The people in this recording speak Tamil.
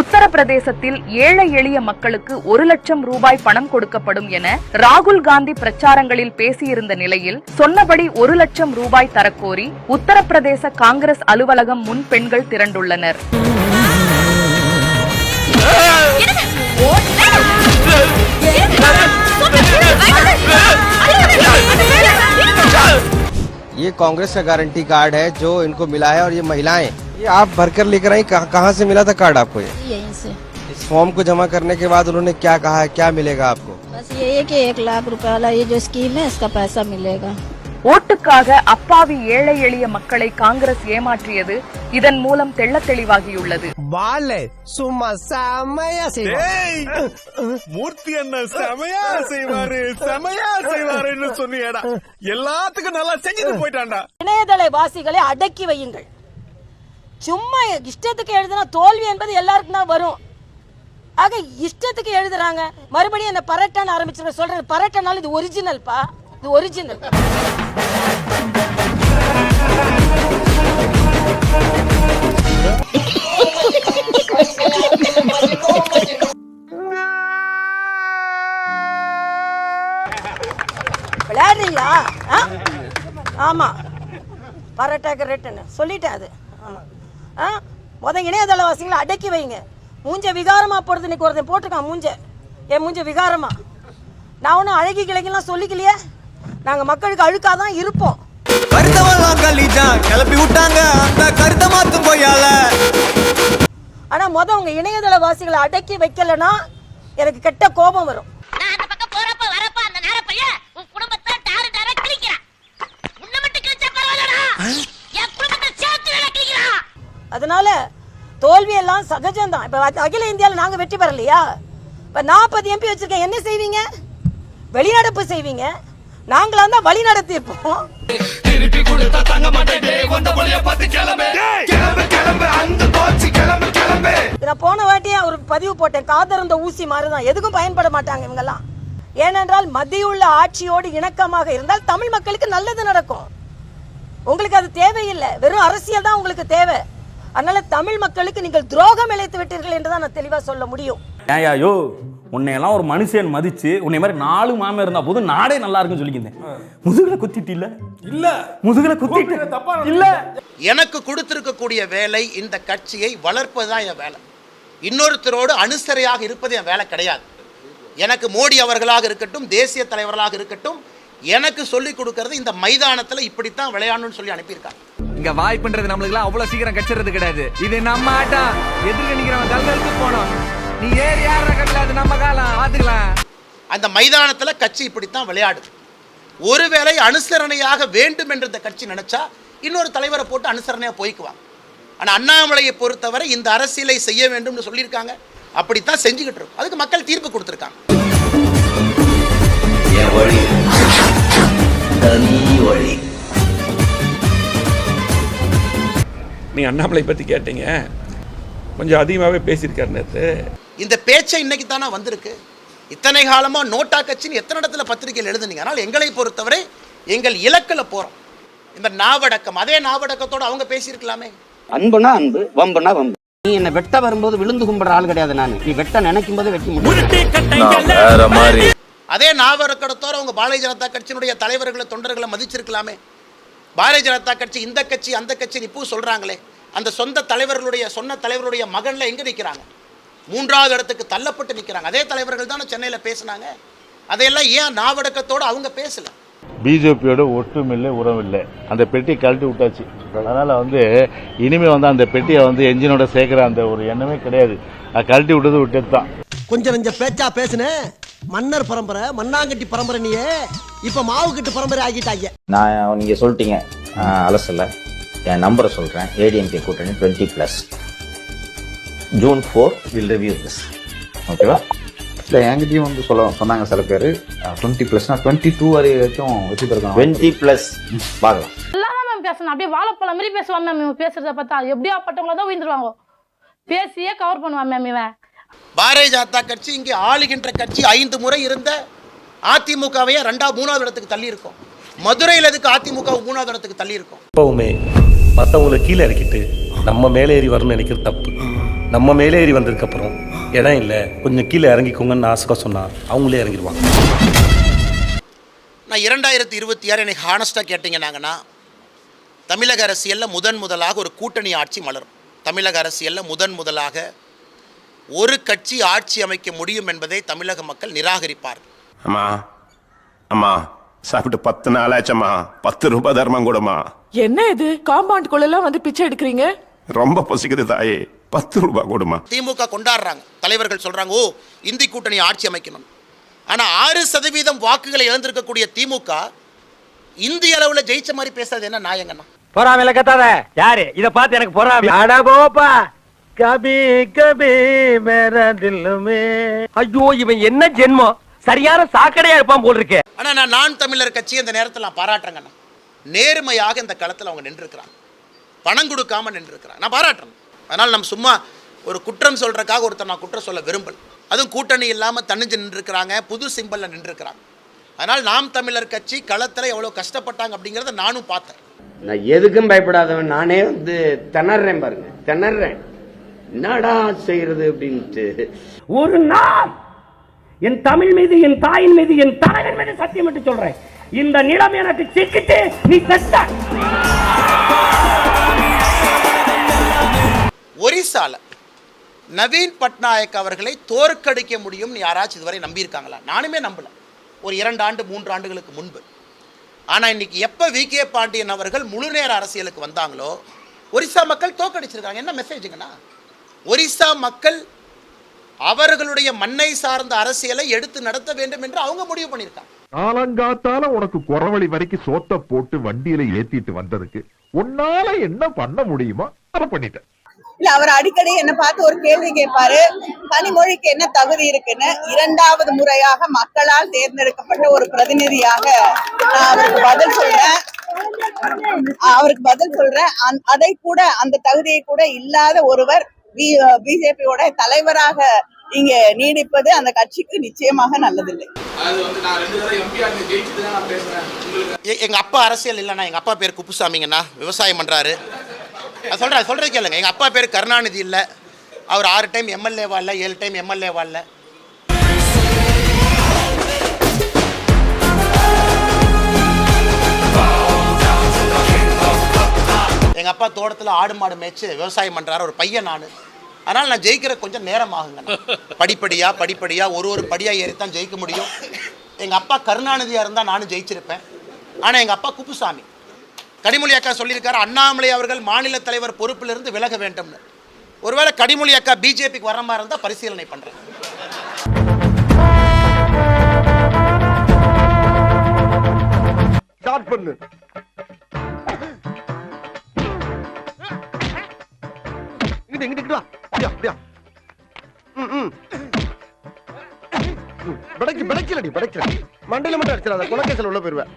உத்தரப்பிரதேசத்தில் ஏழை எளிய மக்களுக்கு ஒரு லட்சம் ரூபாய் பணம் கொடுக்கப்படும் என ராகுல் காந்தி பிரச்சாரங்களில் பேசியிருந்த நிலையில் சொன்னபடி ஒரு லட்சம் ரூபாய் தரக்கோரி உத்தரப்பிரதேச காங்கிரஸ் அலுவலகம் முன் பெண்கள் திரண்டுள்ளனர் ये कांग्रेस का गारंटी कार्ड है जो इनको मिला है और ये महिलाएं ये आप भरकर लेकर आई कहाँ से मिला था कार्ड आपको ये? यहीं से। इस फॉर्म को जमा करने के बाद उन्होंने क्या कहा है क्या मिलेगा आपको? बस ये है कि एक लाख रुपए वाला ये जो स्कीम है इसका पैसा मिलेगा। ஓட்டுக்காக அப்பாவி ஏழை எளிய மக்களை காங்கிரஸ் ஏமாற்றியது இதன் மூலம் தெள்ள தெளிவாகியுள்ளது. பாலே சும்மா செமையா மூர்த்தி என்ன செமையா செய்வாரு செமையா செய்வாருன்னு சொன்னியடா. எல்லாத்துக்கும் நல்லா செஞ்சுட்டு போயிட்டான்டா. இணையதள வாசிகளை அடக்கி வையுங்கள். சும்மா இஷ்டத்துக்கு எழுதினா தோல்வி என்பது எல்லாருக்கும் தான் வரும். ஆக இஷ்டத்துக்கு எழுதுறாங்க. மறுபடியும் அந்த பரட்டான்னு ஆரம்பிச்சிருக்க சொல்றது பரட்டனால இது ஒரிஜினல்ப்பா இது ஒரிஜினல் விளையாடுறீங்களா? ஆ? ஆமா. பரட்டாக்கு ரேட்டுன்னு சொல்லிட்டேன் அது. ஆமா. ஆ முத இணையதளவாசிகளை அடக்கி வைங்க. மூஞ்ச விகாரமா போறது இன்னைக்கு ஒருத்தன் போட்டிருக்கான் மூஞ்ச. என் மூஞ்ச விகாரமா. நான் ஒன்றும் அழகி கிழக்கெல்லாம் சொல்லிக்கலையே. நாங்க மக்களுக்கு அழுக்காதான் இருப்போம். கருத்தவெல்லாம் கல்லிச்சான் கிளப்பி விட்டாங்க. அந்த கருத்தை மாத்தும் போயால ஆனா முத உங்க இணையதளவாசிகளை அடக்கி வைக்கலன்னா எனக்கு கெட்ட கோபம் வரும் நான் அந்த பக்கம் போறப்ப வரப்ப அந்த நேர பையன் உன் குடும்பத்தை டாரு டாரா கிழிக்கிறான் உன்னை மட்டும் கிழிச்சா பரவாயில்லடா என் குடும்பத்தை சேர்த்து வேலை கிழிக்கிறான் அதனால தோல்வியெல்லாம் சகஜம்தான். இப்ப அகில இந்தியாவில் நாங்க வெற்றி பெறலையா? இப்ப நாற்பது எம்பி வச்சிருக்கேன் என்ன செய்வீங்க? வெளிநடப்பு செய்வீங்க. நாங்களா தான் வழி நடத்திருப்போம் நான் போன வாட்டியே ஒரு பதிவு போட்டேன். காதறந்த ஊசி மாதிரி தான் எதுக்கும் பயன்பட மாட்டாங்க இவங்கெல்லாம். ஏனென்றால் மத்தியுள்ள ஆட்சியோடு இணக்கமாக இருந்தால் தமிழ் மக்களுக்கு நல்லது நடக்கும். உங்களுக்கு அது தேவையில்லை. வெறும் அரசியல் தான் உங்களுக்கு தேவை. அதனால தமிழ் மக்களுக்கு நீங்கள் துரோகம் இழைத்து விட்டீர்கள் என்று தான் நான் தெளிவா சொல்ல முடியும். ஏயா யோ உன்னையெல்லாம் ஒரு மனுஷன் மதிச்சு உன்னை மாதிரி நாலு மாமன் இருந்தா போதும் நாடே நல்லா இருக்குன்னு சொல்லிக்கிந்தேன் முதுகுல குத்திட்டு இல்ல? இல்ல. முதுகுல குத்திட்டு. இல்ல. எனக்கு கொடுத்திருக்கக்கூடிய வேலை இந்த கட்சியை வளர்ப்பது தான் என் வேலை. இன்னொருத்தரோடு அனுசரையாக இருப்பது என் வேலை கிடையாது. எனக்கு மோடி அவர்களாக இருக்கட்டும் தேசிய தலைவர்களாக இருக்கட்டும் எனக்கு சொல்லிக் கொடுக்கறது இந்த மைதானத்தில் இப்படித்தான் விளையாடணும்னு சொல்லி அனுப்பியிருக்காங்க. இங்க வாய்ப்புன்றது நம்மளுக்கு அவ்வளவு சீக்கிரம் கச்சிறது கிடையாது. இது நம்ம ஆட்டம். எதிர்க்க நிக்கிறவன் தல்தலுக்கு போனோம். நீ ஏறி யார கட்டல அது நம்ம காலம் பாத்துக்கலாம் அந்த மைதானத்தில் கட்சி இப்படித்தான் விளையாடுது. ஒருவேளை அனுசரணையாக வேண்டும் என்று இந்த கட்சி நினைச்சா இன்னொரு தலைவரை போட்டு அனுசரணையாக போய்க்குவாங்க. ஆனால் அண்ணாமலையை பொறுத்தவரை இந்த அரசியலை செய்ய வேண்டும்னு சொல்லியிருக்காங்க. அப்படித்தான் செஞ்சுக்கிட்டு இருக்கோம். அதுக்கு மக்கள் தீர்ப்பு கொடுத்துருக்காங்க. நீ அண்ணாமலை பத்தி கேட்டீங்க. கொஞ்சம் அதிகமாகவே பேசியிருக்காரு நேற்று இந்த பேச்சை இன்னைக்கு தானே வந்திருக்கு? இத்தனை காலமா நோட்டா கட்சின்னு எத்தனை இடத்துல பத்திரிகையில் எழுதுனீங்க? ஆனால் எங்களை பொறுத்தவரை எங்கள் இலக்கில் போறோம். இந்த நாவடக்கம் அதே நாவடக்கத்தோட அவங்க பேசியிருக்கலாமே. அன்புனா அன்பு வம்புனா வம்பு. நீ என்ன வெட்ட வரும்போது விழுந்து கும்பிடுற ஆள் கிடையாது நான். நீ வெட்ட நினைக்கும் போது வெட்டி முடியும் அதே நாவடக்கத்தோட அவங்க பாரதிய ஜனதா கட்சியினுடைய தலைவர்களை தொண்டர்களை மதிச்சிருக்கலாமே. பாரதிய ஜனதா கட்சி இந்த கட்சி அந்த கட்சி இப்போ சொல்றாங்களே. அந்த சொந்த தலைவர்களுடைய சொன்ன தலைவருடைய மகன்ல எங்க நிற்கிறாங்க மூன்றாவது இடத்துக்கு தள்ளப்பட்டு நிற்கிறாங்க அதே தலைவர்கள் தானே சென்னையில் பேசினாங்க. அதையெல்லாம் ஏன் நாவடக்கத்தோட அவங்க பேசல? பிஜேபியோட ஒட்டுமில்லை உறவில்லை. அந்த பெட்டி கழட்டி விட்டாச்சு. அதனால வந்து இனிமே வந்து அந்த பெட்டியை வந்து என்ஜினோட சேர்க்கிற அந்த ஒரு எண்ணமே கிடையாது. அது கழட்டி விட்டது விட்டது தான் கொஞ்சம் நெஞ்ச பேச்சா பேசுன. மன்னர் பரம்பரை மண்ணாங்கட்டி பரம்பரை நீயே இப்ப மாவு கட்டு பரம்பரை ஆகிட்டாங்க. நான் நீங்க சொல்லிட்டீங்க. அலசல. என் நம்பரை சொல்றேன். ஏடிஎம்கே கூட்டணி twenty plus June four will review this ஓகேவா இல்லை என்கிட்டயும் வந்து சொல்ல சொன்னாங்க சில பேர். டுவெண்ட்டி ப்ளஸ்னா டுவெண்ட்டி டூ வரைக்கும் வச்சு தருக்காங்க டுவெண்ட்டி ப்ளஸ் பார்க்கலாம். எல்லாம் மேம் பேசணும். அப்படியே வாழைப்பழம் மாதிரி பேசுவான் மேம் இவன். பேசுறத பார்த்தா எப்படியாப்பட்டவங்கள தான் உயிர்ந்துருவாங்க. பேசியே கவர் பண்ணுவான் மேம் இவன். பாரதிய ஜனதா கட்சி இங்கே ஆளுகின்ற கட்சி ஐந்து முறை இருந்த அதிமுகவையே ரெண்டா மூணாவது இடத்துக்கு தள்ளி இருக்கும் மதுரையில் எதுக்கு அதிமுக மூணாவது இடத்துக்கு தள்ளி இருக்கும் எப்பவுமே மற்றவங்களை கீழே இறக்கிட்டு நம்ம மேலே ஏறி வரணும்னு நினைக்கிறது தப்பு. நம்ம மேலே ஏறி வந்ததுக்கப்புறம் இடம் இல்லை. கொஞ்சம் கீழே இறங்கிக்கோங்கன்னு ஆசை சொன்னா அவங்களே இறங்கிடுவாங்க. நான் இரண்டாயிரத்தி இருபத்தி ஆறு எனக்கு ஹானஸ்ட்டாக கேட்டிங்கன்னாங்கன்னா தமிழக அரசியலில் முதன் முதலாக ஒரு கூட்டணி ஆட்சி மலரும். தமிழக அரசியலில் முதன் முதலாக ஒரு கட்சி ஆட்சி அமைக்க முடியும் என்பதை தமிழக மக்கள் நிராகரிப்பார்கள். அம்மா அம்மா சாப்பிட்டு பத்து நாள் ஆச்சம்மா பத்து ரூபாய் தர்மம் கொடுமா என்ன இது? காம்பவுண்ட் குள்ள வந்து பிச்சை எடுக்கிறீங்க? ரொம்ப பசிக்குது தாயே. பத்து ரூபாய் கொடுமா திமுக கொண்டாடுறாங்க. தலைவர்கள் சொல்றாங்க ஓ இந்தி கூட்டணி ஆட்சி அமைக்கணும். ஆனா ஆறு சதவீதம் வாக்குகளை இழந்திருக்கக்கூடிய திமுக இந்திய அளவுல ஜெயிச்ச மாதிரி பேசுறது என்ன நாயங்கண்ணா பொறாமையில கத்தாத. யாரு? இத பார்த்து எனக்கு பொறாமை. அட போப்பா. கபி கபி மேரா தில்லுமே ஐயோ இவன் என்ன ஜென்மம் சரியான சாக்கடையா இருப்பான் போல் இருக்கே ஆனா நான் நான் தமிழர் கட்சி இந்த நேரத்தில் நான் பாராட்டுறேங்கண்ணா நேர்மையாக இந்த களத்தில் அவங்க நின்றுருக்கிறாங்க. பணம் கொடுக்காம நின்றுருக்கிறாங்க. நான் பாராட்டுறேன். அதனால் நம்ம சும்மா ஒரு குற்றம் சொல்றதுக்காக ஒருத்தர் நான் குற்றம் சொல்ல விரும்பல. அதுவும் கூட்டணி இல்லாமல் தனிஞ்சு நின்றுருக்கிறாங்க. புது சிம்பலில் நின்றுருக்கிறாங்க. அதனால் நாம் தமிழர் கட்சி களத்தில் எவ்வளோ கஷ்டப்பட்டாங்க அப்படிங்கிறத நானும் பார்த்தேன். நான் எதுக்கும் பயப்படாதவன். நானே வந்து திணறேன் பாருங்க. திணறேன். என்னடா செய்யறது அப்படின்ட்டு. ஒரு நாள் என் தமிழ் மீது என் தாயின் மீது என் தலைவன் மீது சத்தியம் என்று சொல்றேன். இந்த நிலம் எனக்கு சிக்கிட்டு நீ செத்த. ஒரிசால நவீன் பட்நாயக் அவர்களை தோற்கடிக்க முடியும்னு யாராச்சும் இதுவரை நம்பியிருக்காங்களா? நானுமே நம்பல. ஒரு இரண்டு ஆண்டு மூன்று ஆண்டுகளுக்கு முன்பு. ஆனால் இன்னைக்கு எப்போ வி. கே. பாண்டியன் அவர்கள் முழு நேர அரசியலுக்கு வந்தாங்களோ ஒரிசா மக்கள் தோற்கடிச்சிருக்காங்க. என்ன மெசேஜுங்கண்ணா ஒரிசா மக்கள் அவர்களுடைய மண்ணை சார்ந்த அரசியலை எடுத்து நடத்த வேண்டும் என்று அவங்க முடிவு பண்ணியிருக்காங்க. காலங்காத்தால உனக்கு குறவழி வரைக்கும் சோத்த போட்டு வண்டியில ஏத்திட்டு வந்ததுக்கு உன்னால என்ன பண்ண முடியுமோ அதை பண்ணிட்டேன் இல்ல அவர் அடிக்கடி என்ன பார்த்து ஒரு கேள்வி கேட்பாரு. கனிமொழிக்கு என்ன தகுதி இருக்குன்னு இரண்டாவது முறையாக மக்களால் தேர்ந்தெடுக்கப்பட்ட ஒரு பிரதிநிதியாக நான் அவருக்கு பதில் சொல்றேன். அவருக்கு பதில் சொல்றேன். அதை கூட அந்த தகுதியை கூட இல்லாத ஒருவர் பிஜேபியோட தலைவராக இங்க நீடிப்பது அந்த கட்சிக்கு நிச்சயமாக நல்லதில்லை. எங்க அப்பா அரசியல் இல்லைண்ணா. எங்க அப்பா பேர் குப்புசாமிங்கண்ணா. விவசாயம் பண்றாரு. நான் சொல்றேன் சொல்றது கேளுங்க. எங்க அப்பா பேர் கருணாநிதி இல்லை. அவர் ஆறு டைம் எம்எல்ஏவா இல்லை ஏழு டைம் எம்எல்ஏவா இல்லை. எங்கள் அப்பா தோட்டத்துல ஆடு மாடு மேய்ச்சி விவசாயம் பண்றாரு ஒரு பையன் நான். அதனால் நான் ஜெயிக்கிற கொஞ்சம் நேரம் ஆகுங்க படிப்படியா படிப்படியா ஒரு ஒரு படியா ஏறித்தான் ஜெயிக்க முடியும். எங்க அப்பா கருணாநிதியாக இருந்தால் நானும் ஜெயிச்சிருப்பேன். ஆனா எங்க அப்பா குப்புசாமி. கனிமொழி அக்கா சொல்லியிருக்காரு அண்ணாமலை அவர்கள் மாநில தலைவர் பொறுப்பிலிருந்து விலக வேண்டும்னு. ஒருவேளை கனிமொழி அக்கா பிஜேபிக்கு வர மாதிரி இருந்தால் பரிசீலனை பண்றேன். ஸ்டார்ட் பண்ணு. இங்கிட்டு இங்கிட்டு வா. அப்படியா அப்படியா. ம் ம். படைக்கு படைக்கலடி படைக்கல மண்டையில மட்டும் அடிச்சிடாத குலக்கேசல் உள்ள போயிருவேன்